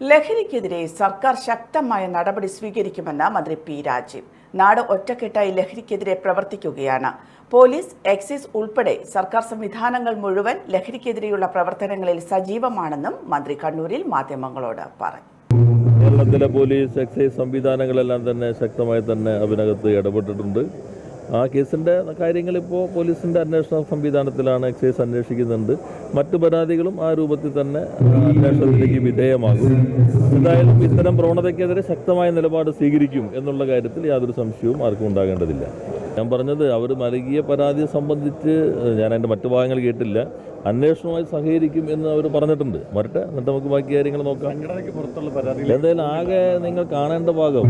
ലഹരിക്കെതിരെ സർക്കാർ ശക്തമായ നടപടി സ്വീകരിക്കുമെന്ന് മന്ത്രി പി രാജീവ്. നാട് ഒറ്റക്കെട്ടായി ലഹരിക്കെതിരെ പ്രവർത്തിക്കുകയാണ്. പോലീസ് എക്സൈസ് ഉൾപ്പെടെ സർക്കാർ സംവിധാനങ്ങൾ മുഴുവൻ ലഹരിക്കെതിരെയുള്ള പ്രവർത്തനങ്ങളിൽ സജീവമാണെന്നും മന്ത്രി കണ്ണൂരിൽ മാധ്യമങ്ങളോട് പറഞ്ഞു കേരളത്തിലെ പോലീസ് എക്സൈസ് സംവിധാനങ്ങളെല്ലാം തന്നെ ശക്തമായി തന്നെ അതിനകത്ത് ഇടപെട്ടിട്ടുണ്ട്. ആ കേസിന്റെ കാര്യങ്ങൾ ഇപ്പോൾ പോലീസിന്റെ അന്വേഷണ സംവിധാനത്തിലാണ് എക്സൈസ് അന്വേഷിക്കുന്നുണ്ട്. മറ്റു പരാതികളും ആ രൂപത്തിൽ തന്നെ അന്വേഷണത്തിലേക്ക് വിധേയമാകും. എന്തായാലും ഇത്തരം പ്രവണതയ്ക്കെതിരെ ശക്തമായ നിലപാട് സ്വീകരിക്കും എന്നുള്ള കാര്യത്തിൽ യാതൊരു സംശയവും ആർക്കും ഉണ്ടാകേണ്ടതില്ല. ഞാൻ പറഞ്ഞത് അവർ നൽകിയ പരാതിയെ സംബന്ധിച്ച് ഞാൻ അതിന്റെ മറ്റു ഭാഗങ്ങൾ കേട്ടില്ല. അന്വേഷണവുമായി സഹകരിക്കും എന്ന് അവർ പറഞ്ഞിട്ടുണ്ട്. വരട്ടെ എന്നിട്ട് നമുക്ക് ബാക്കി കാര്യങ്ങൾ നോക്കാം. എന്തായാലും ആകെ നിങ്ങൾ കാണേണ്ട ഭാഗം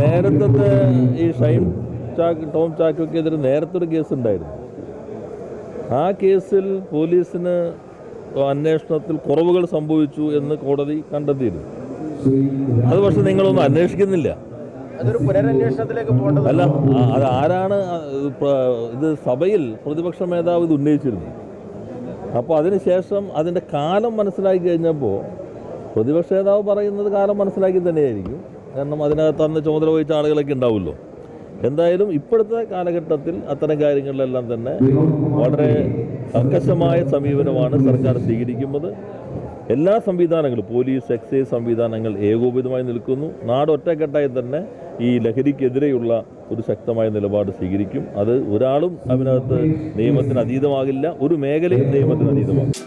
നേരത്തെ ഈ ഷൈൻ ചാക്ക് ടോം ചാക്കോക്കെതിരെ നേരത്തെ ഒരു കേസ് ഉണ്ടായിരുന്നു ആ കേസിൽ പോലീസിന് അന്വേഷണത്തിൽ കുറവുകൾ സംഭവിച്ചു എന്ന് കോടതി കണ്ടെത്തിയിരുന്നു. അത് പക്ഷെ നിങ്ങളൊന്നും അന്വേഷിക്കുന്നില്ല. അല്ല അത് ആരാണ് ഇത് സഭയിൽ പ്രതിപക്ഷ മേധാവ് ഇത് ഉന്നയിച്ചിരുന്നു അപ്പോൾ അതിനുശേഷം അതിന്റെ കാലം മനസ്സിലാക്കി കഴിഞ്ഞപ്പോൾ പ്രതിപക്ഷ നേതാവ് പറയുന്നത് കാലം മനസ്സിലാക്കി തന്നെയായിരിക്കും. കാരണം അതിനകത്ത് അന്ന് ചുമതല വഹിച്ച ആളുകളൊക്കെ ഉണ്ടാവുമല്ലോ. എന്തായാലും ഇപ്പോഴത്തെ കാലഘട്ടത്തിൽ അത്തരം കാര്യങ്ങളിലെല്ലാം തന്നെ വളരെ കർക്കശമായ സമീപനമാണ് സർക്കാർ സ്വീകരിക്കുന്നത്. എല്ലാ സംവിധാനങ്ങളും പോലീസ് എക്സൈസ് സംവിധാനങ്ങൾ ഏകോപിതമായി നിൽക്കുന്നു. നാട് ഒറ്റക്കെട്ടായി തന്നെ ഈ ലഹരിക്കെതിരെയുള്ള ഒരു ശക്തമായ നിലപാട് സ്വീകരിക്കും. അത് ഒരാളും അതിനകത്ത് നിയമത്തിന് അതീതമാകില്ല ഒരു മേഖലയും നിയമത്തിന് അതീതമാകും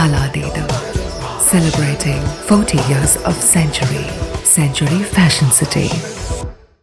Kaladeda. Celebrating 40 years of Century. Century Fashion City.